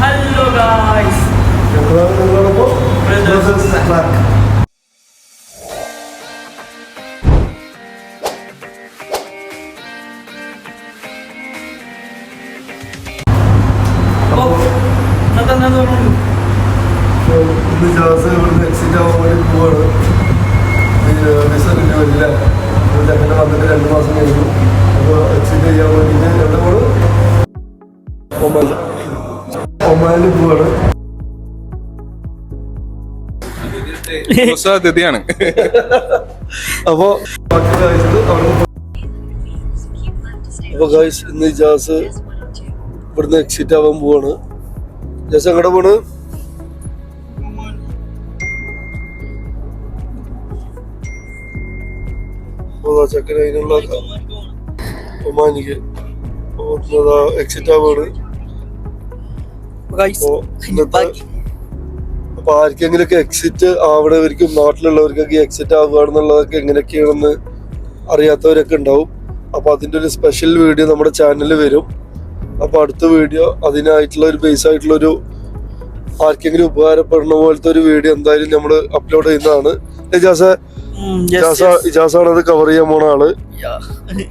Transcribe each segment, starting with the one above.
Hello guys അതിഥിയാണ് അപ്പോ അപ്പോൾ guys ഇന്ന് ജാസ് ഇവിടുന്ന് എക്സിറ്റ് ആവാൻ പോവാണ്. ജാസ് എങ്ങടെ പോണ്? ചെക്കൻ അതിനുള്ള ഒമാനിക്ക് എക്സിറ്റ് ആവാണ്. അപ്പോ ഇന്നത്തെ അപ്പൊ ആർക്കെങ്കിലൊക്കെ എക്സിറ്റ് ആവണവർക്കും നാട്ടിലുള്ളവർക്കൊക്കെ എക്സിറ്റ് ആവുകയാണെന്നുള്ളതൊക്കെ എങ്ങനെയൊക്കെയാണെന്ന് അറിയാത്തവരൊക്കെ ഉണ്ടാവും. അപ്പൊ അതിന്റെ ഒരു സ്പെഷ്യൽ വീഡിയോ നമ്മുടെ ചാനലിൽ വരും. അപ്പൊ അടുത്ത വീഡിയോ അതിനായിട്ടുള്ള ഒരു ബേസ് ആയിട്ടുള്ള ഒരു ആർക്കെങ്കിലും ഉപകാരപ്പെടുന്ന പോലത്തെ ഒരു വീഡിയോ എന്തായാലും നമ്മൾ അപ്ലോഡ് ചെയ്യുന്നതാണ്. ഇജാസ ഇജാസ ഇജാസാണ് അത് കവർ ചെയ്യാൻ പോണ ആൾ.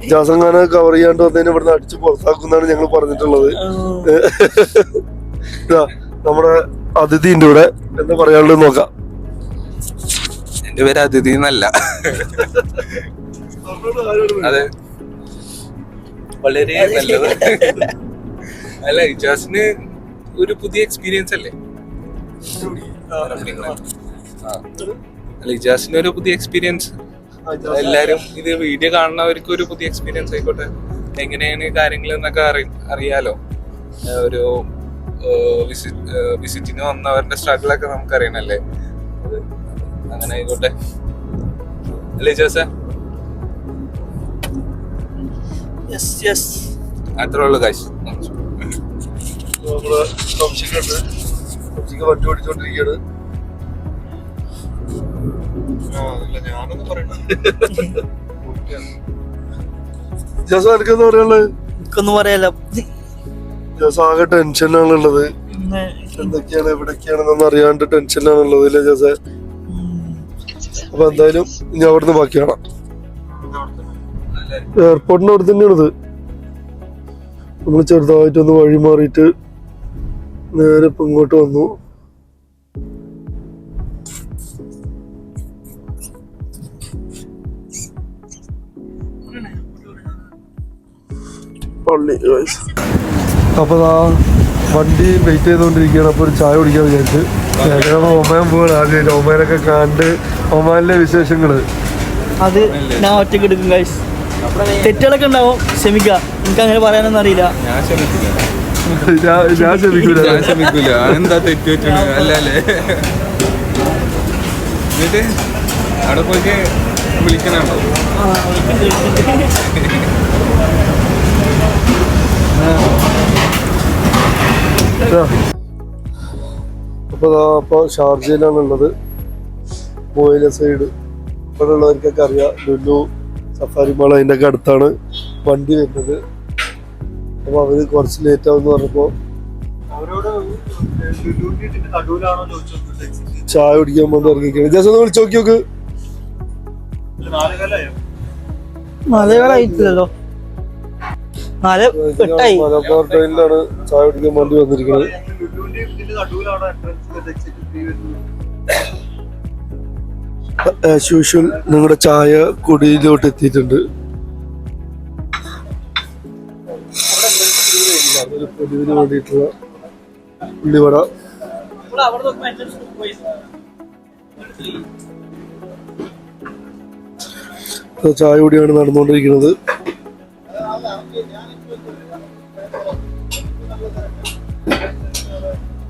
ഇജാസങ്ങാനെ കവർ ചെയ്യാണ്ട് വന്നതിന് ഇവിടുന്ന് അടിച്ച് പുറത്താക്കുന്നാണ് ഞങ്ങൾ പറഞ്ഞിട്ടുള്ളത്. നമ്മുടെ അതിഥിന്റെ കൂടെ എന്ന് പറയാനുള്ളത് നോക്കാം. എന്റെ പേര് അതിഥി എന്നല്ല. അതെ. വളരെ നല്ലത്. അല്ല ഇജാസിന് ഒരു പുതിയ എക്സ്പീരിയൻസ് അല്ലേ. അല്ല ഇജാസിന് ഒരു പുതിയ എക്സ്പീരിയൻസ് എല്ലാരും ഇത് വീഡിയോ കാണുന്നവർക്ക് ഒരു പുതിയ എക്സ്പീരിയൻസ് ആയിക്കോട്ടെ. എങ്ങനെയാണ് കാര്യങ്ങൾ എന്നൊക്കെ അറി അറിയാലോ ആ, ഒരു വിസിറ്റിന് വന്നവരുടെ സ്ട്രഗിൾ ഒക്കെ നമുക്കറിയണല്ലേ? അങ്ങനെ ആയിക്കോട്ടെ. അല്ലേ ജോസ? യെസ് യെസ് അത്രേ ഉള്ളു കാശ് വണ്ടി ഓടിച്ചോണ്ടിരിക്കുകയാണ് ജസ എനിക്കെന്താ പറയാനുള്ളത്? എനിക്കൊന്നും പറയാല്ല ആകെ ടെൻഷനാണ് ഉള്ളത് പിന്നെ എന്തൊക്കെയാണ് എവിടൊക്കെയാണെന്നൊന്നും അറിയാണ്ട് ടെൻഷനാണുള്ളത് ഇല്ലേ ജസ? അപ്പൊ എന്തായാലും ഇനി അവിടുന്ന് ബാക്കി കാണാം. എയർപോർട്ടിന്റെ അവിടെ തന്നെയാണിത്. നമ്മൾ ചെറുതായിട്ടൊന്ന് വഴി മാറിയിട്ട് നേരെ ഇപ്പൊ ഇങ്ങോട്ട് വന്നു. പള്ളി guys. ആ വണ്ടി വെയിറ്റ് ചെയ്തുകൊണ്ടിരിക്കുകയാണ് അപ്പോൾ ഒരു ചായ കുടിക്കാൻ വിചാരിച്ച്. ഞങ്ങൾ ഒമാൻ പോവാണ് ആദ്യമായിട്ട് ഒമാനൊക്കെ കണ്ട് ഒമാനിലെ വിശേഷങ്ങൾ അത് ഞാൻ ഒറ്റയ്ക്ക് എടുക്കും ഗൈസ് തെറ്റുകളൊക്കെ ഉണ്ടാവും. ക്ഷമിക്കുക എനിക്ക് അങ്ങനെ പറയാനൊന്നും അറിയില്ല. ഞാൻ ക്ഷമിക്കൂല. ഞാൻ ക്ഷമിക്കൂല. എന്താ തെറ്റ് പറ്റണ അല്ല അല്ലേ? എന്നിട്ട് അവിടെ പോയിട്ട് വിളിക്കണോ ഇതാ. അപ്പൊ അപ്പോൾ ഷാർജയിലാണുള്ളത് ഷാർജയിലാണ് ഉള്ളത് മോയില സൈഡ് ഇവിടെ ഉള്ളവർക്കൊക്കെ അറിയാം ലുല്ലു സഫാരി മാൾ അതിന്റെ ഒക്കെ അടുത്താണ് വണ്ടി വരുന്നത്. അപ്പൊ അവർ കുറച്ച് ലേറ്റ് ആവും പറഞ്ഞപ്പോ ചായ കുടിക്കാൻ പോകുന്ന ഇറങ്ങിക്കാണ് ജസ്റ്റ് ഒന്ന് വിളിച്ചു നോക്കി നോക്ക് നാലേകാലായിട്ടില്ലല്ലോ നാല് എട്ടായി. മലബാർ ട്രെയിനിലാണ് ചായ കുടിക്കാൻ വേണ്ടി വന്നിരിക്കുന്നത് നിങ്ങളുടെ ചായ കുടിയിലോട്ട് എത്തിയിട്ടുണ്ട്. പൊടിവിന് വേണ്ടിയിട്ടുള്ള ഉള്ളിവട. ചായ കൂടിയാണ് നടന്നുകൊണ്ടിരിക്കുന്നത്.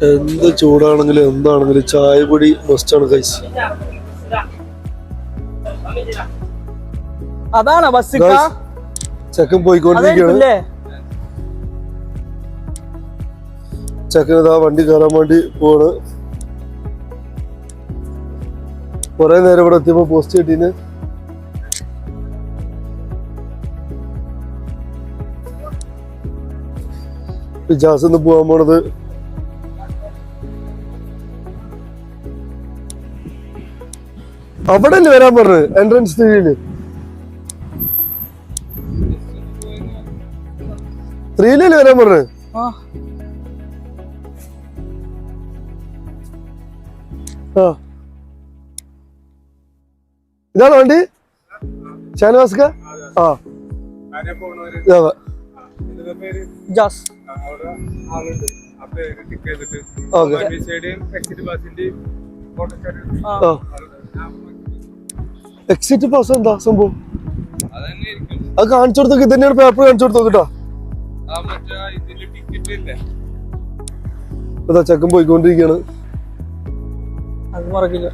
എന്ത് ചൂടാണെങ്കിലും എന്താണെങ്കിലും ചായ പൊടി മസ്റ്റാണ് കൈസ് അതാണ് ബസ് ചെക്കൻ പോയിക്കൊണ്ടിരിക്കുകയാണ്. ചെക്കൻ ഇതാ വണ്ടി കയറാൻ വേണ്ടി പോവാണ്. കുറെ നേരം ഇവിടെ എത്തിയപ്പോ പോസ്റ്റ് കിട്ടീന്. ജാസ് ഒന്ന് പോവാൻ പോണത്. അവിടെ അല്ലേ വരാൻ പറഞ്ഞത്? എൻട്രൻസ് ത്രീയിൽ ത്രീയിലല്ലേ വരാൻ പറഞ്ഞത്? ഇതാണ് വണ്ടി? ഷാനവാസ്ക? ആ. ഇതാ. ജാസ്. ഓക്കെ. എക്സിറ്റ് പാസ് എന്താ സംഭവം? അത് കാണിച്ചു കൊടുത്തു ഇതന്നെയാണ് പേപ്പർ കാണിച്ചു കൊടുത്തു കേട്ടോ ആ മറ്റേ ഇതിന്റെ ടിക്കറ്റ് ഇല്ലേ? അതാ ചെക്കൻ പോയിക്കൊണ്ടിരിക്കുകയാണ് അത് മറക്കില്ല.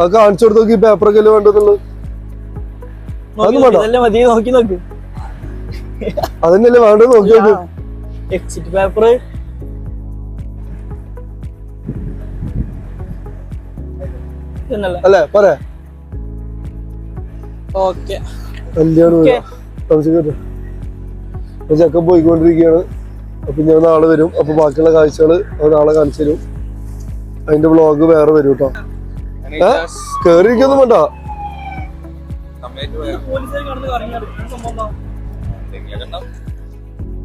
അത് കാണിച്ചു പേപ്പർ അല്ലേ വേണ്ടതുള്ളത് അതന്നെയല്ലേ വേണ്ടത്? നോക്കി നോക്ക്. എക്സിറ്റ് പേപ്പർ അല്ലേ? പോരെ. കല്യാണം ചെക്കൻ പോയിക്കൊണ്ടിരിക്കുകയാണ്. അപ്പൊ ഞാൻ നാളെ വരും. അപ്പൊ ബാക്കിയുള്ള കാഴ്ചകൾ അവർ നാളെ കാണിച്ചു തരും. അതിന്റെ ബ്ലോഗ് വേറെ വരും കേട്ടോ. കേറിയിരിക്കൊന്നും വേണ്ട.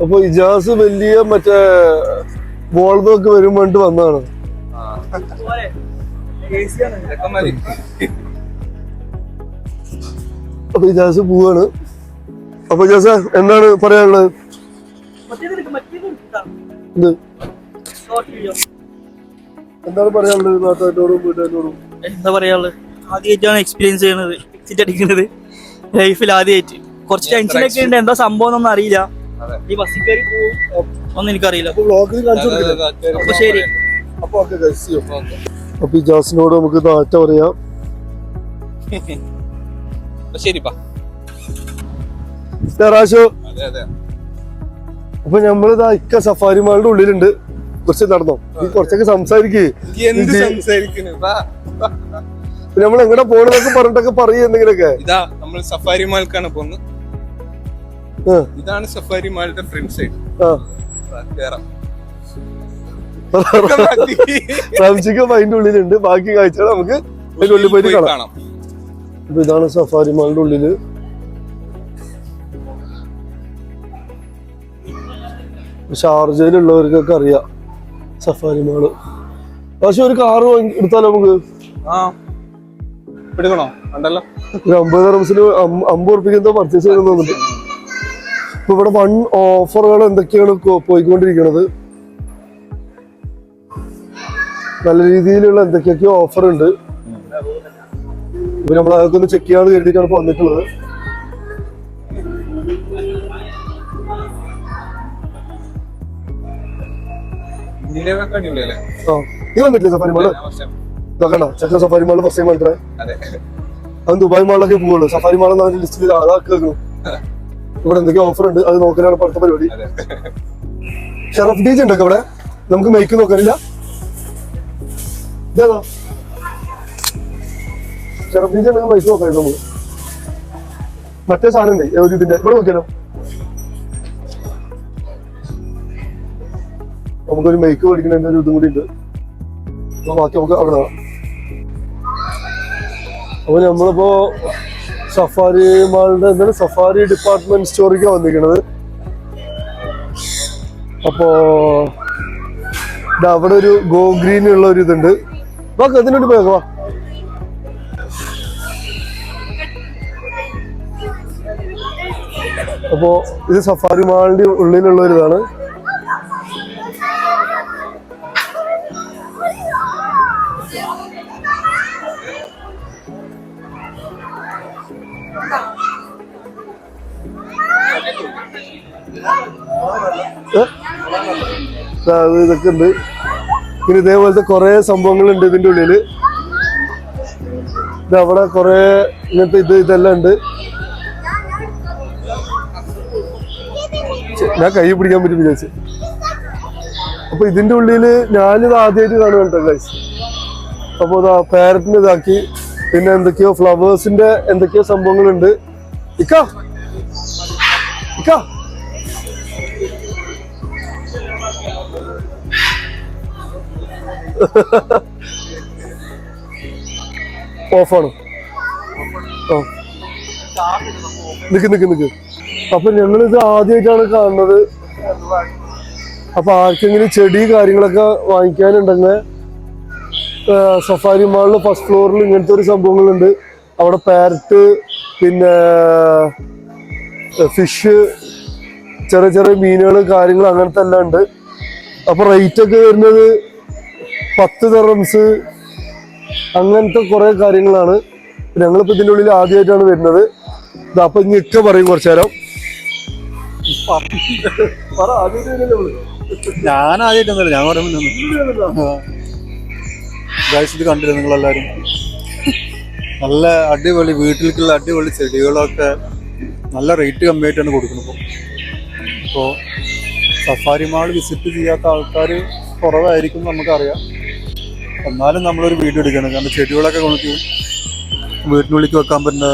അപ്പൊ ഇജാസ് വലിയ മറ്റേ ബോൾബോക്ക് വരും വേണ്ടി മതി അപ്പൊ ഇജാസ് പോവാണ്. അപ്പൊ ഇജാസ് എന്താണ് പറയാനുള്ളത്? എന്താണ് പറയാനുള്ളത് നാട്ടുകാരോടും വീട്ടുകാരോടും? എന്താ പറയാനുള്ളത്? ആദ്യമായിട്ടാണ് എക്സ്പീരിയൻസ് ചെയ്യുന്നത് എക്സിറ്റ് അടിക്കുന്നത്. ലൈഫിൽ ആദ്യമായിട്ട് കുറച്ച് ടെൻഷനൊക്കെ ഉണ്ട്. എന്താ സംഭവം ഒന്നും അറിയില്ല. ഈ ബസ്സിൽ കയറി പോകും. ഒന്നും എനിക്കറിയില്ല. അപ്പൊ ശരി. അപ്പൊ ഓക്കെ കഴിച്ചു ഈ ജാസിനോട് നമുക്ക് നാറ്റ പറയാം. ശരിപ്പാ അപ്പൊ നമ്മളിതാ ഇക്ക സഫാരി മാളിന്റെ ഉള്ളിലുണ്ട്. കുറച്ച് നടന്നോ? നീ കുറച്ചൊക്കെ സംസാരിക്കേ. നമ്മൾ എങ്ങനെ പോണെന്നൊക്കെ പറഞ്ഞിട്ടൊക്കെ പറയും എന്തെങ്കിലൊക്കെ. ഇതാ നമ്മൾ സഫാരി മാൾക്കാണ് പോകുന്നത് ഇതാണ് സഫാരി മാളിന്റെ ഫ്രണ്ട് സൈഡ്. ആ. കേറാം. സംശയിക്കാൻ അതിന്റെ ഉള്ളിലുണ്ട്. ബാക്കി കാഴ്ചകൾ നമുക്ക് അതിന്റെ ഉള്ളിൽ പോയിട്ട് പോയി കാണാം. ഇപ്പൊ അപ്പൊ ഇതാണ് സഫാരി മാളിന്റെ ഉള്ളിൽ. ഷാർജയിലുള്ളവർക്കൊക്കെ അറിയാം സഫാരി മാൾ. പക്ഷെ ഒരു കാറ് എടുത്താലോ നമുക്ക്? ആ. എടുക്കണോ? ഉണ്ടല്ലോ ഒരു അമ്പത് റംസിന് അമ്പത് ഉറപ്പിക്ക് എന്തോ പർച്ചേസ് ചെയ്യണമെന്ന് തോന്നുന്നുണ്ട്. ഇപ്പൊ ഇവിടെ വൺ ഓഫറുകൾ എന്തൊക്കെയാണ് പോയിക്കൊണ്ടിരിക്കണത് പോയിക്കൊണ്ടിരിക്കുന്നത്? നല്ല രീതിയിലുള്ള എന്തൊക്കെയൊക്കെയോ ഓഫർ ഉണ്ട് ഇപ്പൊ നമ്മൾ അതൊക്കെ ഒന്ന് ചെക്ക് ചെയ്യാന്ന് കരുതിയിട്ടാണ് ഇപ്പൊ വന്നിട്ടുള്ളത്. ഇത് വന്നിട്ടില്ലേ സഫാരി മാൾ? ഇതൊക്കെ ചെക്കൻ സഫാരി മാൾ ഫസ്റ്റ് ടൈം അതെ. അത് ദുബായ് മാളിലൊക്കെ പോകുള്ളൂ സഫാരി മാൾ എന്ന ലിസ്റ്റിൽ അതാക്കുന്നു ഇവിടെ എന്തൊക്കെ ഓഫർ ഉണ്ട് അത് നോക്കാനാണ് അടുത്ത പരിപാടി. ഷെറഫ് ഷറഫ് ഡീജ് ഉണ്ടോ ഇവിടെ നമുക്ക് മേക്ക് നോക്കാനില്ല. ഇതേതാ ചെറുപ്പിച്ച് നിങ്ങൾ പൈസ നോക്കാം നമുക്ക് മറ്റേ സാധനം ഒരു ഇതിന്റെ ഇവിടെ നോക്കിയാലോ നമുക്കൊരു മേക്ക് മേടിക്കുന്നതിന്റെ ഒരു ഇതും കൂടി ഉണ്ട് അപ്പൊ ബാക്കി നമുക്ക് അവിടെ. അപ്പൊ നമ്മളിപ്പോ സഫാരി മാളിന്റെ എന്താണ് സഫാരി ഡിപ്പാർട്ട്മെന്റ് സ്റ്റോറിക്കാണ് വന്നിരിക്കുന്നത് അപ്പോ അവിടെ ഒരു ഗോ ഗ്രീൻ ഉള്ള ഒരു ഇതുണ്ട്. വാ അതിനോട് പോയേക്കോ വാ. അപ്പോ ഇത് സഫാരി മാളിന്റെ ഉള്ളിലുള്ള ഒരു ഇതാണ്? ഇതൊക്കെ ഉണ്ട്. പിന്നെ ഇതേപോലത്തെ കുറെ സംഭവങ്ങളുണ്ട് ഇതിന്റെ ഉള്ളിൽ ഇത് അവിടെ കൊറേ ഇങ്ങനത്തെ ഇത് ഇതെല്ലാം ഉണ്ട്. ഞാൻ കൈ പിടിക്കാൻ പറ്റും വിചാരിച്ചു. അപ്പൊ ഇതിന്റെ ഉള്ളിൽ ഞാനിത് ആദ്യമായിട്ട് കാണുന്നുണ്ടോ ഗൈസ് അപ്പൊ ഇതാ പാരറ്റിന് ഇതാക്കി. പിന്നെ എന്തൊക്കെയോ ഫ്ലവേഴ്സിന്റെ എന്തൊക്കെയോ സംഭവങ്ങളുണ്ട്. ഇക്ക! ഇക്ക! ഓഫാണ്. ആ. നിക്ക് നിക്ക് അപ്പൊ ഞങ്ങളിത് ആദ്യമായിട്ടാണ് കാണുന്നത്. അപ്പൊ ആർക്കെങ്കിലും ചെടി കാര്യങ്ങളൊക്കെ വാങ്ങിക്കാനുണ്ടെങ്കിൽ സഫാരി മാളിൽ ഫസ്റ്റ് ഫ്ലോറിൽ ഇങ്ങനത്തെ ഒരു സംഭവങ്ങളുണ്ട്. അവിടെ പാരറ്റ് പിന്നെ ഫിഷ് ചെറിയ ചെറിയ മീനുകൾ കാര്യങ്ങൾ അങ്ങനത്തെ എല്ലാം ഉണ്ട്. അപ്പൊ റേറ്റ് ഒക്കെ വരുന്നത് പത്ത് തെറംസ് അങ്ങനത്തെ കുറേ കാര്യങ്ങളാണ്. ഞങ്ങളിപ്പോ ഇതിന്റെ ഉള്ളിൽ ആദ്യമായിട്ടാണ് വരുന്നത്. അപ്പം ഇനി ഇങ്ങൊക്കെ പറയും കുറച്ചു നേരം? ഞാൻ ആദ്യമായിട്ടൊന്നുമില്ല ഞാൻ പറയുമ്പോൾ ഇത് കണ്ടില്ല നിങ്ങളെല്ലാരും? നല്ല അടിപൊളി വീട്ടിലേക്കുള്ള അടിപൊളി ചെടികളൊക്കെ നല്ല റേറ്റ് കമ്മിയായിട്ടാണ് കൊടുക്കുന്നത് ഇപ്പോൾ സഫാരി മാൾ വിസിറ്റ് ചെയ്യാത്ത ആൾക്കാർ കുറവായിരിക്കും നമുക്കറിയാം. എന്നാലും നമ്മളൊരു വീഡിയോ എടുക്കണം. കാരണം ചെടികളൊക്കെ നമുക്ക് വീട്ടിനുള്ളിലേക്ക് വെക്കാൻ പറ്റുന്ന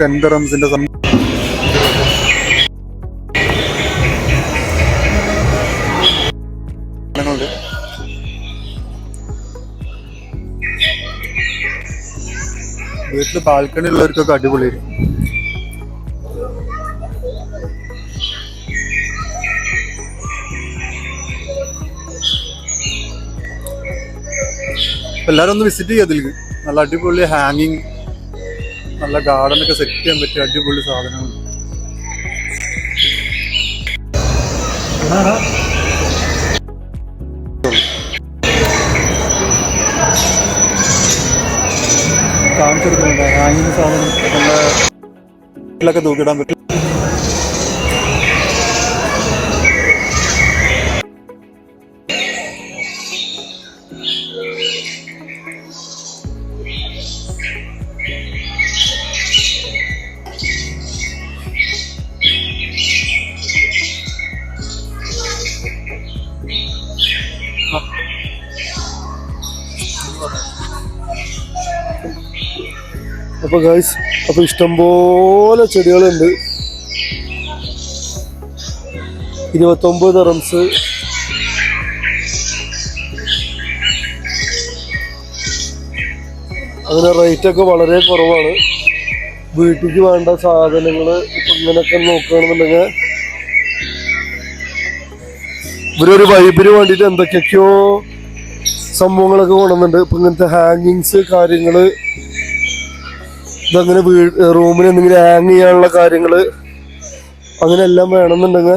ടെൻഡറംസിന്റെ സമയം വീട്ടിൽ ബാൽക്കണി ഉള്ളവർക്കൊക്കെ അടിപൊളിയായിരിക്കും. എല്ലാരും ഒന്ന് വിസിറ്റ് ചെയ്യുക അതിലേക്ക് നല്ല അടിപൊളി ഹാങ്ങിങ് നല്ല ഗാർഡനൊക്കെ സെറ്റ് ചെയ്യാൻ പറ്റിയ അടിപൊളി സാധനങ്ങൾ. കാണിച്ചെടുക്കുന്നുണ്ട്. ഹാങ്ങിങ് സാധനം. നല്ല വീട്ടിലൊക്കെ തൂക്കിടാൻ പറ്റും. ഗൈസ് അപ്പൊ ഇഷ്ടംപോലെ ചെടികളുണ്ട്. ഇരുപത്തൊമ്പത് റംസ് റേറ്റ് ഒക്കെ വളരെ കുറവാണ്. വീട്ടിലേക്ക് വേണ്ട സാധനങ്ങൾ ഇപ്പൊ ഇങ്ങനെയൊക്കെ നോക്കുകയാണെന്നുണ്ടെങ്കിൽ ഇവരൊരു വൈബിന് വേണ്ടിയിട്ട് എന്തൊക്കെയൊക്കെയോ സംഭവങ്ങളൊക്കെ കൊണ്ടുവന്നിട്ടുണ്ട്. ഇപ്പൊ ഇങ്ങനത്തെ ഹാങ്ങിങ്സ് കാര്യങ്ങൾ ഇതങ്ങനെ വീ റൂമിന് എന്തെങ്കിലും ഹാങ് ചെയ്യാനുള്ള കാര്യങ്ങൾ അങ്ങനെയെല്ലാം വേണമെന്നുണ്ടെങ്കിൽ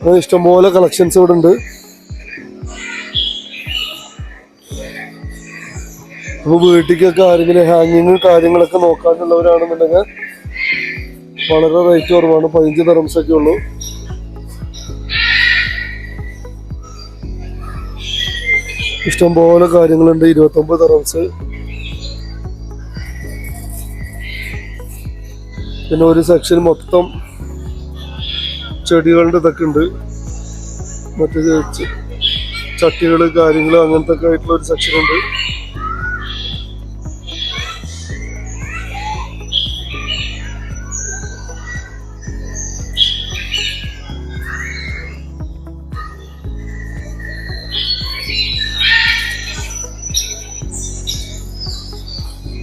അങ്ങനെ ഇഷ്ടംപോലെ കളക്ഷൻസ് ഇവിടെ ഉണ്ട്. അപ്പൊ വീട്ടിലേക്കൊക്കെ ആരെങ്കിലും ഹാങ്ങിങ് കാര്യങ്ങളൊക്കെ നോക്കാനുള്ളവരാണെന്നുണ്ടെങ്കിൽ വളരെ റേറ്റ് കുറവാണ്. പതിനഞ്ച് തെറംസ് ഒക്കെ ഉള്ളൂ. ഇഷ്ടംപോലെ കാര്യങ്ങളുണ്ട്. ഇരുപത്തൊമ്പത് തെറംസ് പിന്നെ ഒരു സെക്ഷൻ മൊത്തം ചെടികളുടെ ഇതൊക്കെ ഉണ്ട്. മറ്റേ ചട്ടികൾ കാര്യങ്ങൾ അങ്ങനത്തെ ഒക്കെ ആയിട്ടുള്ള ഒരു സെക്ഷൻ ഉണ്ട്.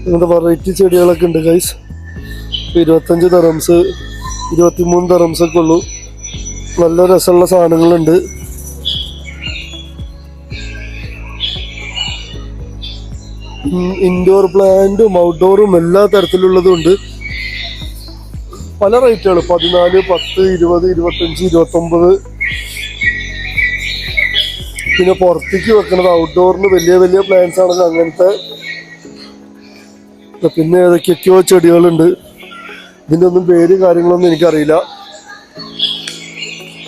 ഇങ്ങനത്തെ വെറൈറ്റി ചെടികളൊക്കെ ഉണ്ട് ഗൈസ് ഇരുപത്തഞ്ച് തെറംസ് ഇരുപത്തിമൂന്ന് തെറംസ് ഒക്കെ ഉള്ളൂ. നല്ല രസമുള്ള സാധനങ്ങളുണ്ട്. ഇൻഡോർ പ്ലാന്റും ഔട്ട്ഡോറും എല്ലാ തരത്തിലുള്ളതും ഉണ്ട് പല റേറ്റുകൾ പതിനാല് പത്ത് ഇരുപത് ഇരുപത്തഞ്ച് ഇരുപത്തൊമ്പത്. പിന്നെ പുറത്തേക്ക് വെക്കണത് ഔട്ട്ഡോറിന് വലിയ വലിയ പ്ലാന്റ്സ് ആണെങ്കിൽ അങ്ങനത്തെ. പിന്നെ ഏതൊക്കെയൊക്കെയോ ചെടികളുണ്ട്. ഇതിന്റെ ഒന്നും പേര് കാര്യങ്ങളൊന്നും എനിക്കറിയില്ല.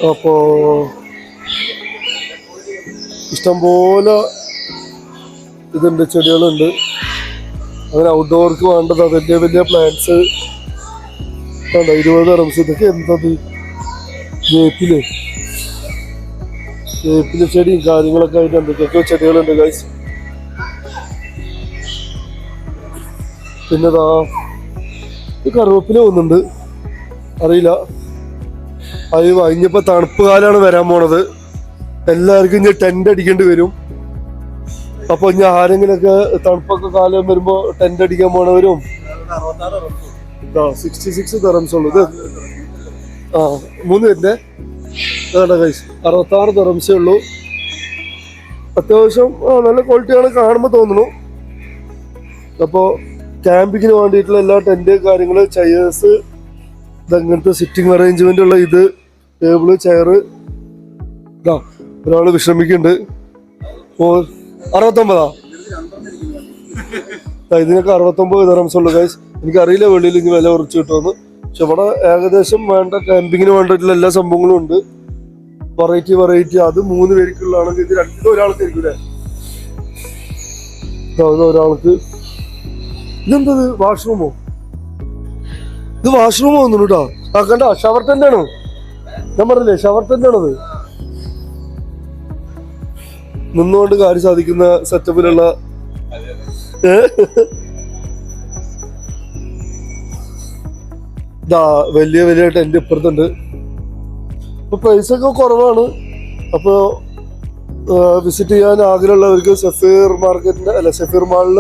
അപ്പോ ഇഷ്ടംപോലെ ഇതുണ്ട് ചെടികളുണ്ട്. അങ്ങനെ ഔട്ട്ഡോർക്ക് വേണ്ടത് വലിയ വലിയ പ്ലാന്റ്സ് കണ്ടോ? ഇരുപത് റംസ് ഇതൊക്കെ എന്തത്? വേപ്പിൽ. വേപ്പിൽ ചെടിയും കാര്യങ്ങളൊക്കെ ആയിട്ട് എന്തൊക്കെയൊക്കെ ചെടികളുണ്ട് ഗൈസ് പിന്നെ ദാ ഇത് കറുവപ്പില പോകുന്നുണ്ട് അറിയില്ല. അത് കഴിഞ്ഞപ്പോ തണുപ്പ് കാലാണ് വരാൻ പോണത്. എല്ലാവർക്കും ഇനി ടെന്റ് അടിക്കേണ്ടി വരും. അപ്പൊ ഇനി ആരെങ്കിലൊക്കെ തണുപ്പൊക്കെ കാലം വരുമ്പോ ടെന്റ് അടിക്കാൻ പോണവരും. മൂന്ന് കൈസ് അറുപത്താറ് തെറംസേ ഉള്ളൂ. അത്യാവശ്യം നല്ല ക്വാളിറ്റിയാണ് കാണുമ്പോൾ തോന്നുന്നു. അപ്പോൾ ക്യാമ്പിങ്ങിന് വേണ്ടിയിട്ടുള്ള എല്ലാ ടെന്റ് കാര്യങ്ങൾ ചെയേഴ്സ് ഇതങ്ങനത്തെ സിറ്റിംഗ് അറേഞ്ച്മെന്റ് ഉള്ള ഇത് ടേബിൾ ചെയറ് ഇതാ ഒരാൾ വിശ്രമിക്കുന്നുണ്ട്. ഓ അറുപത്തൊമ്പതാ? ഇതിനൊക്കെ അറുപത്തൊമ്പത് തെറംസ് ഉള്ളു ഗൈസ് എനിക്കറിയില്ല വെളിയിൽ ഇനി വില കുറച്ച് കിട്ടുമെന്ന്. പക്ഷെ ഇവിടെ ഏകദേശം വേണ്ട ക്യാമ്പിങ്ങിന് വേണ്ടിയിട്ടുള്ള എല്ലാ സംഭവങ്ങളും ഉണ്ട്. വെറൈറ്റി വെറൈറ്റി അത് മൂന്ന് പേർക്കുള്ളതാണെങ്കിൽ ഇത് രണ്ടും ഒരാൾക്ക് ഇരിക്കൂലേ ഒരാൾക്ക് ഇതെന്തത് വാഷ്റൂമോ? ഇത് വാഷ്റൂമോ ഒന്നും കേട്ടോ. ആ കണ്ട? ഷവർ ടെന്റ് ഞാൻ പറഞ്ഞില്ലേ ഷവർ ടെന്റ് നിന്നുകൊണ്ട് കാര്യം സാധിക്കുന്ന സെറ്റപ്പിലുള്ള ഇതാ വലിയ വലിയ ടെന്റ് ഇപ്പുറത്തുണ്ട്. അപ്പൊ പ്രൈസ് ഒക്കെ കുറവാണ്. അപ്പൊ വിസിറ്റ് ചെയ്യാൻ ആഗ്രഹമുള്ളവർക്ക് സെഫീർ മാർക്കറ്റിന്റെ അല്ല സെഫീർ മാളിൽ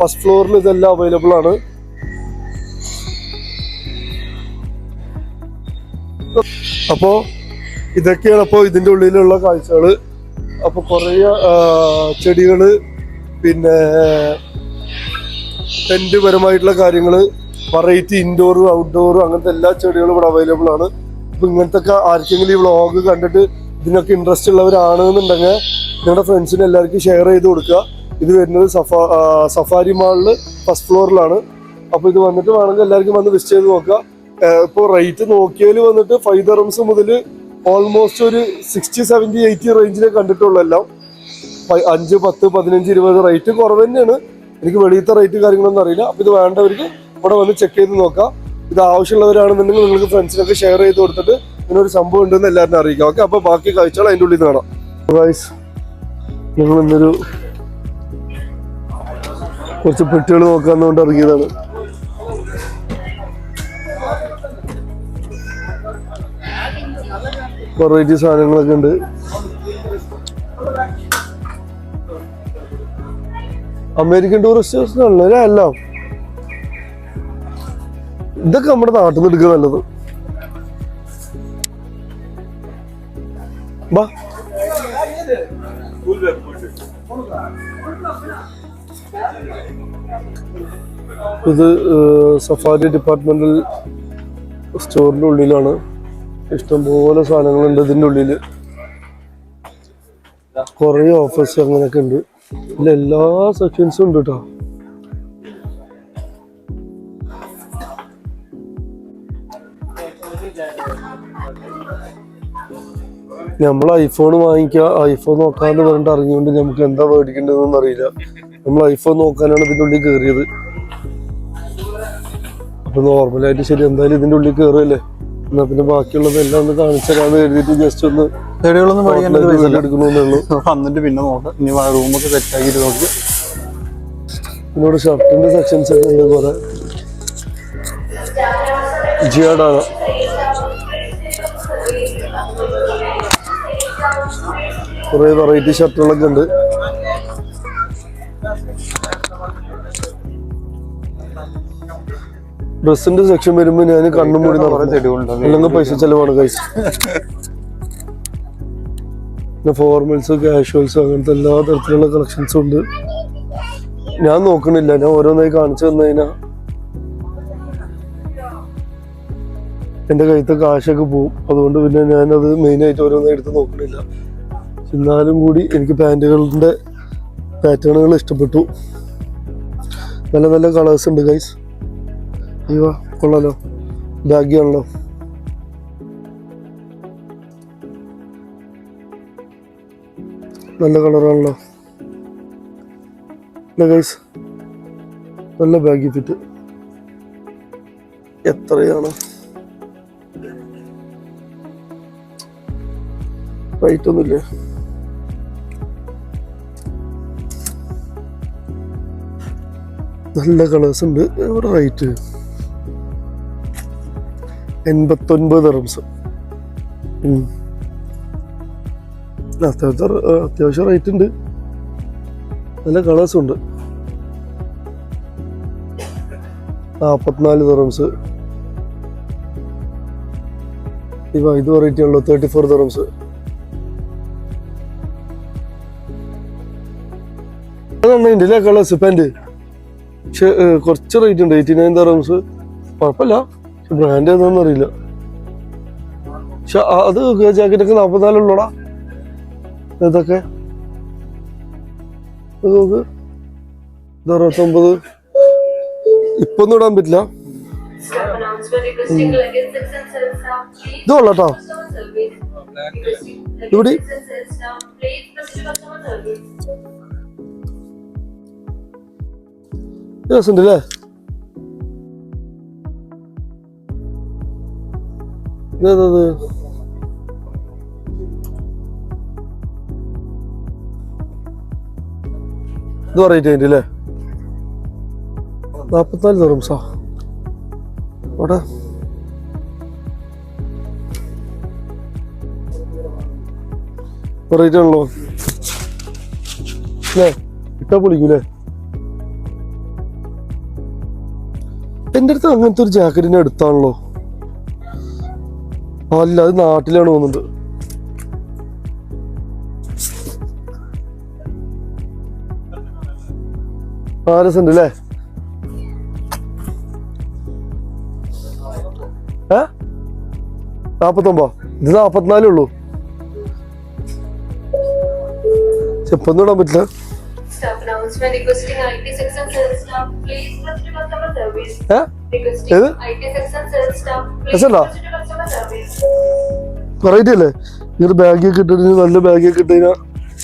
ഫസ്റ്റ് ഫ്ലോറിൽ ഇതെല്ലാം അവൈലബിൾ ആണ്. അപ്പോ ഇതൊക്കെയാണ് അപ്പോൾ ഇതിന്റെ ഉള്ളിലുള്ള കാഴ്ചകൾ. അപ്പൊ കുറേ ചെടികൾ പിന്നെ ടെന്റ് പരമായിട്ടുള്ള കാര്യങ്ങൾ വെറൈറ്റി ഇൻഡോർ ഔട്ട്ഡോർ അങ്ങനത്തെ എല്ലാ ചെടികളും ഇവിടെ അവൈലബിൾ ആണ്. അപ്പൊ ഇങ്ങനത്തെ ഒക്കെ ആർക്കെങ്കിലും ഈ വ്ളോഗ് കണ്ടിട്ട് ഇതിനൊക്കെ ഇൻട്രസ്റ്റ് ഉള്ളവരാണെന്നുണ്ടെങ്കിൽ നിങ്ങളുടെ ഫ്രണ്ട്സിന് എല്ലാവർക്കും ഷെയർ ചെയ്ത് കൊടുക്കുക. ഇത് വരുന്നത് സഫാ സഫാരി മാളിൽ ഫസ്റ്റ് ഫ്ലോറിലാണ് അപ്പോൾ ഇത് വന്നിട്ട് വേണമെങ്കിൽ എല്ലാവർക്കും വന്ന് വിസിറ്റ് ചെയ്ത് നോക്കുക. ഇപ്പോൾ റേറ്റ് നോക്കിയാൽ വന്നിട്ട് ഫൈവ് ദറംസ് മുതൽ ഓൾമോസ്റ്റ് ഒരു സിക്സ്റ്റി സെവന്റി എയ്റ്റി റേഞ്ചിലെ കണ്ടിട്ടുള്ളൂ എല്ലാം. അഞ്ച് പത്ത് പതിനഞ്ച് ഇരുപത് റേറ്റ് കുറവ് തന്നെയാണ്. എനിക്ക് വെളിയത്തെ റേറ്റ് കാര്യങ്ങളൊന്നും അറിയില്ല. അപ്പോൾ ഇത് വേണ്ടവർക്ക് ഇവിടെ വന്ന് ചെക്ക് ചെയ്ത് നോക്കാം ഇത് ആവശ്യമുള്ളവരാണെന്നുണ്ടെങ്കിൽ നിങ്ങൾക്ക് ഫ്രണ്ട്സിനൊക്കെ ഷെയർ ചെയ്ത് കൊടുത്തിട്ട് ഇങ്ങനെ സംഭവം ഉണ്ടെന്ന് എല്ലാവരും അറിയിക്കാം. ഓക്കെ അപ്പോൾ ബാക്കി കാഴ്ചകൾ അതിന്റെ ഉള്ളിൽ നിന്ന് കാണാം. ഗൈസ് ഞങ്ങൾ ഇന്നൊരു കുറച്ച് പെട്ടികൾ നോക്കാന്നുകൊണ്ട് ഇറങ്ങിയതാണ്. വെറൈറ്റി സാധനങ്ങളൊക്കെ ഉണ്ട്. അമേരിക്കൻ ടൂറിസ്റ്റ് ഉള്ളവരെ അല്ല ഇതൊക്കെ നമ്മുടെ നാട്ടിൽ നിന്ന് എടുക്കുക നല്ലത്. ബാ. ഇത് സഫാരി ഡിപ്പാർട്ട്മെന്റൽ സ്റ്റോറിന്റെ ഉള്ളിലാണ്. ഇഷ്ടംപോലെ സാധനങ്ങളുണ്ട് ഇതിന്റെ ഉള്ളിൽ കുറേ ഓഫേഴ്സ് അങ്ങനെയൊക്കെ ഉണ്ട്. ഇതിൽ എല്ലാ സെക്ഷൻസും ഉണ്ട് കേട്ടോ നമ്മൾ ഐഫോൺ വാങ്ങിക്കുക ഐഫോൺ നോക്കാന്ന് പറഞ്ഞിട്ട് അറിഞ്ഞുകൊണ്ട് നമുക്ക് എന്താ മേടിക്കേണ്ടതെന്നൊന്നും അറിയില്ല നമ്മൾ ഐഫോൺ നോക്കാനാണ് ഇതിന്റെ ഉള്ളിൽ കയറിയത് അപ്പൊ നോർമലായിട്ട് ശരി എന്തായാലും ഇതിന്റെ ഉള്ളിൽ കയറുമല്ലേ എന്നാ പിന്നെ ബാക്കിയുള്ളത് എല്ലാം ഒന്ന് കാണിച്ചു കരുതിയിട്ട് ജസ്റ്റ് ഒന്ന് ചെടികളൊന്നും പഠിക്കേണ്ട വീഡിയോ എടുക്കണമെന്നേ ഉള്ളൂ. വന്നിട്ട് പിന്നെ നോക്കാം. ഇനി റൂമൊക്കെ സെറ്റ് ആക്കിയിട്ട് നോക്കി. ഇതിനോട് ഷർട്ടിന്റെ സെക്ഷൻസ് ഒക്കെ ഉണ്ട് കുറെ ജിയാഡാണ് കുറെ വെറൈറ്റി ഷർട്ടുകളൊക്കെ ഉണ്ട്. ഡ്രസ്സിന്റെ സെക്ഷൻ വരുമ്പോ ഞാൻ കണ്ണും മൂടി അല്ലെങ്കിൽ പൈസ ചെലവാണ് കൈസ് പിന്നെ ഫോർമൽസ് കാഷ്വൽസ് അങ്ങനത്തെ എല്ലാ തരത്തിലുള്ള കളക്ഷൻസും ഉണ്ട്. ഞാൻ നോക്കണില്ല. ഞാൻ ഓരോന്നായി കാണിച്ചു തന്നു കഴിഞ്ഞാൽ എന്റെ കയ്യത്തെ കാശൊക്കെ പോവും. അതുകൊണ്ട് പിന്നെ ഞാനത് മെയിനായിട്ട് ഓരോന്നായി എടുത്ത് നോക്കണില്ല. എന്നാലും കൂടി എനിക്ക് പാന്റുകളുടെ പാറ്റേണുകൾ ഇഷ്ടപ്പെട്ടു. നല്ല നല്ല കളേഴ്സ് ഉണ്ട് ഗൈസ് അയ്യോ കൊള്ളാലോ? ബാഗി നല്ല കളറാണല്ലോ ഗൈസ് നല്ല ബാഗ് ഫിറ്റ് എത്രയാണ്? റേറ്റ് ഒന്നുമില്ലേ. നല്ല കളേഴ്സ് ഉണ്ട്. എവിടെ റേറ്റ് എൺപത്തൊൻപത് റംസ്. അത്യാവശ്യം അത്യാവശ്യം റേറ്റ് ഉണ്ട്. നല്ല കളേഴ്സും ഉണ്ട്. നാൽപ്പത്തിനാല് തെറംസ് ഇവ ഇത് വെറൈറ്റി ഉള്ളു തേർട്ടി ഫോർ തെറംസ് അല്ലേ കളേഴ്സ് പാന്റ് പക്ഷെ കുറച്ച് റേറ്റ് ഉണ്ട് എയ്റ്റി നയൻ തെറംസ് കുഴപ്പമില്ല. ബ്രാൻഡ് ഏതാണെന്ന് അറിയില്ല. പക്ഷെ അത് ജാക്കറ്റ് ഒക്കെ നാൽപ്പത്തിനാലുള്ളൂടാ ഇതൊക്കെ നമുക്ക് ഇത് അറുപത്തൊമ്പത്. ഇപ്പൊ ഒന്നും ഇടാൻ പറ്റില്ല. ഇതുള്ളട്ടോ ഇവിടെ? luggage six ഇതേതത് ഇത് പറയിട്ട് അതിന്റെ അല്ലേ? നാൽപ്പത്തിനാല് തെറംസാ അവിടെ വെറൈറ്റി ആണല്ലോ അല്ലേ? ഇട്ടാ പൊളിക്കൂലേ? എന്റെ അടുത്ത് അങ്ങനത്തെ ഒരു ജാക്കറ്റിനെ എടുത്താണല്ലോ. അല്ല അത് നാട്ടിലാണ് പോകുന്നത്. ആ രസമുണ്ട് അല്ലേ ഏ? നാപ്പത്തൊമ്പോ? ഇത് നാപ്പത്തിനാലേ ഉള്ളൂ. ചെപ്പൊന്നും ഇടാൻ പറ്റില്ല. ഏ? ഏത്? എസ് ഉണ്ടോ proceed ഇങ്ങനെ ബാഗ് കിട്ടുന്ന വെറൈറ്റി നല്ല ബാഗ് കിട്ടുന്ന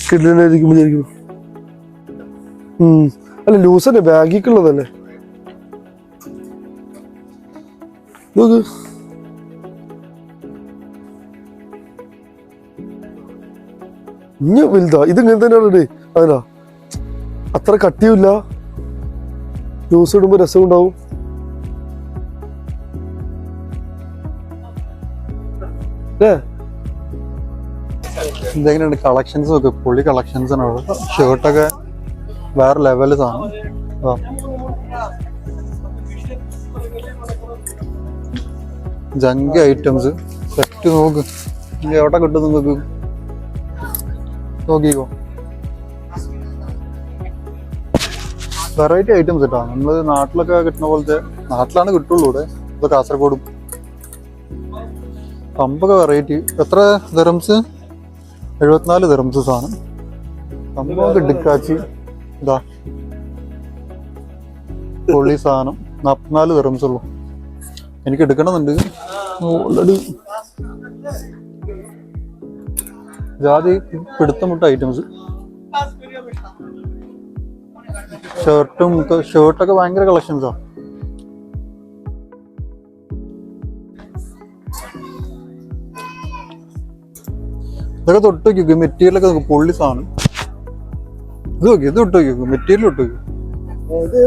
കിട്ടുന്നതായിരിക്കും വിചാരിക്കുന്നു. അല്ല ലൂസ് തന്നെ ബാഗിക്ക് ഉള്ളതല്ലേ നോക്ക്. ഇനി വലുതാ. ഇങ്ങനെ തന്നെയാണ് ഇടേ. അതിനാ അത്ര കട്ടിയുമില്ല. ലൂസ് ഇടുമ്പോ രസം ഇതെങ്ങനെയുണ്ട്? കളക്ഷൻസ് ഒക്കെ പൊളി കളക്ഷൻസ് ആണ്. അവിടെ ഷർട്ടൊക്കെ വേറെ ലെവൽ സാധനം. ആ. ജങ്ക് ഐറ്റംസ് സെറ്റ് നോക്ക്. എവിടെ കിട്ടും നിങ്ങൾക്ക്? നോക്കിക്കോ. വെറൈറ്റി ഐറ്റംസ് കേട്ടോ നമ്മൾ നാട്ടിലൊക്കെ കിട്ടുന്ന പോലത്തെ നാട്ടിലാണ് കിട്ടുള്ളൂ ഇവിടെ. കാസർഗോഡ് കാസർഗോഡും പമ്പൊക്കെ വെറൈറ്റി എത്ര ദറംസ് എഴുപത്തിനാല് ദറംസ് സാധനം. പമ്പൊക്കെ ഡിക്കാച്ചി. ഇതാ. പൊള്ളി സാധനം. നാൽപ്പത്തിനാല് ദറംസ് ഉള്ളു. എനിക്ക് എടുക്കണമെന്നുണ്ട്. ഓൾറെഡി ജാതി പിടുത്തമുട്ട ഐറ്റംസ് ഷർട്ടും ഷർട്ടൊക്കെ ഭയങ്കര കളക്ഷൻസാ ഇതൊക്കെ തൊട്ട് നോക്കി മെറ്റീരിയലൊക്കെ നോക്കും പൊള്ളി സാധനം. ഇത് നോക്കി ഇത് ഇട്ട് നോക്കി മെറ്റീരിയൽ ഇട്ട് നോക്കി. ഇത്?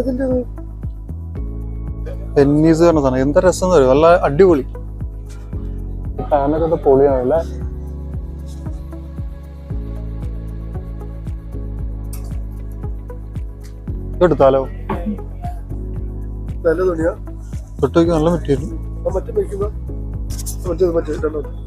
ടെന്നീസ് പറഞ്ഞ സാധനം. എന്താ രസം തരും നല്ല അടിപൊളി. ഫാനൊക്കെ പൊളിയാണ് അല്ലേ ഇതെടുത്താലോ നല്ല തുണിയാ. തൊട്ട് വയ്ക്കും നല്ല മെറ്റീരിയൽ മറ്റേ മറ്റേത് മറ്റേ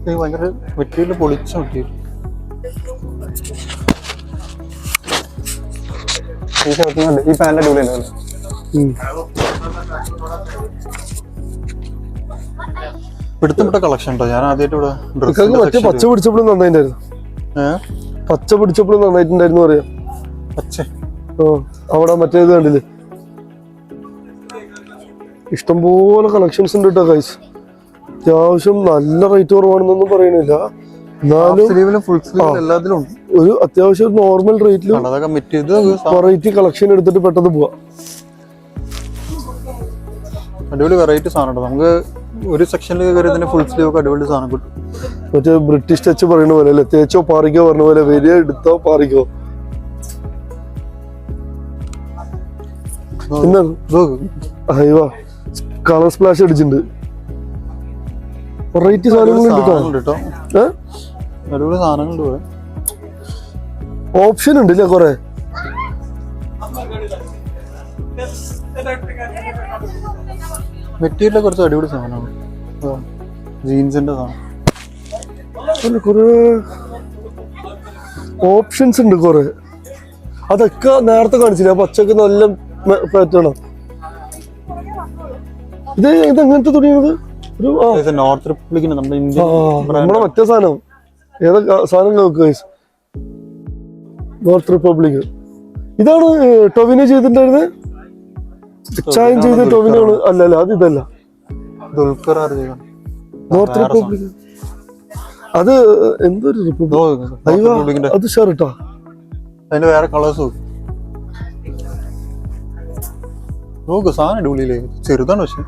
ഇത് ഭയങ്കര മെറ്റീരിയൽ പൊളിച്ച മെറ്റീരിയൽ ഈ ഷർട്ടിനുണ്ട് ഈ പാന്റ് അടിപൊളിയല്ലേ ഉം. പിടുത്തപ്പെട്ട കളക്ഷൻ ഉണ്ടോ? ഞാൻ ആദ്യമായിട്ട് ഇവിടെ പച്ച ഡ്രസ്സിന്റെ പിടിച്ചപ്പോഴും നന്നായിട്ടുണ്ടായിരുന്നു. പച്ച പിടിച്ചപ്പോഴും നന്നായിട്ടുണ്ടായിരുന്നു പറയാം. പച്ച. ആ അവിടെ മറ്റേത് കണ്ടില്ലേ? ഇഷ്ടംപോലെ കളക്ഷൻസ് ഉണ്ട് കേട്ടോ കൈസ് അത്യാവശ്യം നല്ല റേറ്റ് കുറവാണെന്നൊന്നും പറയണില്ല. എന്നാലും ഒരു അത്യാവശ്യം നോർമൽ റേറ്റിൽ വെറൈറ്റി കളക്ഷൻ എടുത്തിട്ട് പെട്ടെന്ന് പോവാം. അടിപൊളി വെറൈറ്റി സാധനം നമുക്ക് ഒരു സെക്ഷനിൽ കയറി തന്നെ ഫുൾ സ്ലീവ് ഒക്കെ അടിപൊളി സാധനം കിട്ടും. മറ്റേ ബ്രിട്ടീഷ് ടച്ച് പറയുന്ന പോലെ അല്ലേ? തേച്ചോ പാറിക്കോ പറഞ്ഞ പോലെ വലിയ എടുത്തോ പാറിക്കോ? പിന്നെ അയ്യോ കളർ സ്പ്ലാഷ് അടിച്ചിട്ടുണ്ട്. വെറൈറ്റി സാധനങ്ങളുണ്ട് കേട്ടോ. അടിപൊളി സാധനങ്ങളുണ്ട് ഇവിടെ. ഓപ്ഷൻ ഉണ്ട് ഇല്ലേ കൊറേ? മെറ്റീരിയൽ കുറച്ച് അടിപൊളി സാധനമാണ്. ജീൻസിന്റെ സാധനം. കുറേ ഓപ്ഷൻസ് ഉണ്ട് കുറേ. അതൊക്കെ നേരത്തെ കാണിച്ചില്ല? പച്ചക്ക് നല്ല പറ്റണം. ഇത് ഇത് എങ്ങനത്തെ തുണിയാണത്? ഒരു നോർത്ത് റിപ്പബ്ലിക്കിന് നമ്മുടെ ഇന്ത്യ നമ്മുടെ മറ്റേ സാധനം. ഏതൊക്കെ സാധനം നോക്ക് നോർത്ത് റിപ്പബ്ലിക് ഇതാണ് ടൊവിനോ ചെയ്തിട്ടുണ്ടായിരുന്നത് ചായം ചെയ്ത ടൊവിനോ അല്ലല്ല അല്ല അല്ല അത് ഇതല്ല. Dulquer north republic. അത് എന്തൊരു റിപ്പബ്ലിക്? അത് ഷർട്ടാ അതിന്റെ വേറെ കളേഴ്സ് നോക്ക് സാധനം അടിപൊളിയില്ലേ? ചെറുതാണ് പക്ഷെ.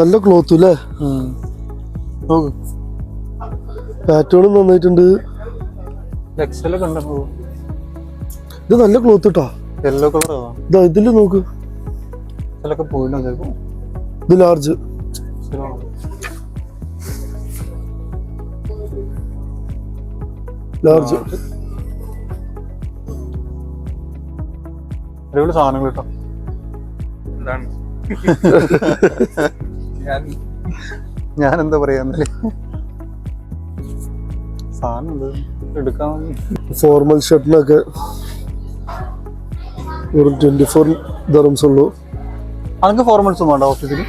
നല്ല ക്ലോത്ത് അല്ലേ. നോക്ക്. പാറ്റേണും നന്നായിട്ടുണ്ട്. ഇത് നല്ല ക്ലോത്ത് ഇട്ടാ യെല്ലോ കളർ ഇതാ ഇതിൽ നോക്ക്. ഇതിലൊക്കെ പോയില്ല ചിലപ്പോ ഇത് ലാർജ് ലാർജ് അടിപൊളി സാധനങ്ങൾ കേട്ടോ. ഞാൻ ഞാൻ എന്താ പറയാ സാധനം എടുക്കാൻ ഫോർമൽ ഷർട്ടിനൊക്കെ ഒരു ട്വന്റി ഫോർ ദറംസ് ഉള്ളൂ. അനക്ക് ഫോർമൽസും വേണ്ട ഓഫീസിൽ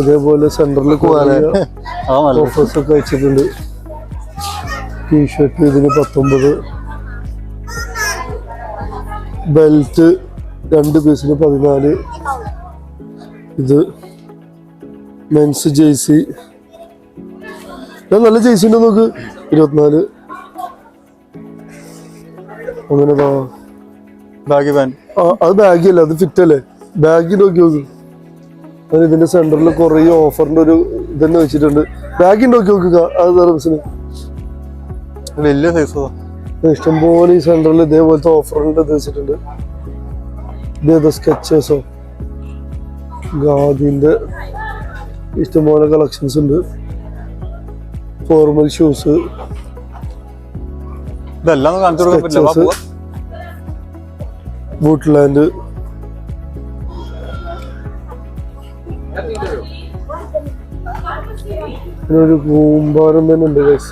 ഇതേപോലെ നല്ല ഓഫേഴ്സ് ഒക്കെ വെച്ചിട്ടുണ്ട് ടീഷർട്ട് ഇതിന് പത്തൊമ്പത്. ബെൽറ്റ് രണ്ട് പീസിന് പതിനാല്. ഇത് മെൻസ് ജേഴ്സി നല്ല ജേഴ്സി ഉണ്ട് നോക്ക്? ഇരുപത്തിനാല്. അങ്ങനെ. ബാഗി പാന്റ് അത് ബാഗി അല്ല അത് ഫിറ്റ് അല്ലേ ബാഗിൽ നോക്കി നോക്ക് അത് ഇതിന്റെ സെന്ററിൽ കുറേ ഓഫറിന്റെ ഒരു ഇതന്നെ വെച്ചിട്ടുണ്ട്. ബാഗി നോക്കി നോക്കുക അത് സർവീസിന് വലിയ സൈസ് ഇഷ്ടംപോലെ ഈ സെന്ററിൽ ഇതേപോലത്തെ ഓഫറിന്റെ ഇത് വെച്ചിട്ടുണ്ട്. ഇതേത് സ്കെച്ചേഴ്സോ ഗാദിന്റെ ഇഷ്ടംപോലെ കളക്ഷൻസ് ഉണ്ട്. ഫോർമൽ ഷൂസ് ഇതെല്ലാം കാണിച്ചു കൊടുക്കാൻ പറ്റില്ല. വാ, ബൂട്ട്ലാൻഡ് ഒരു കൂമ്പാരം തന്നെ ഉണ്ട് guys.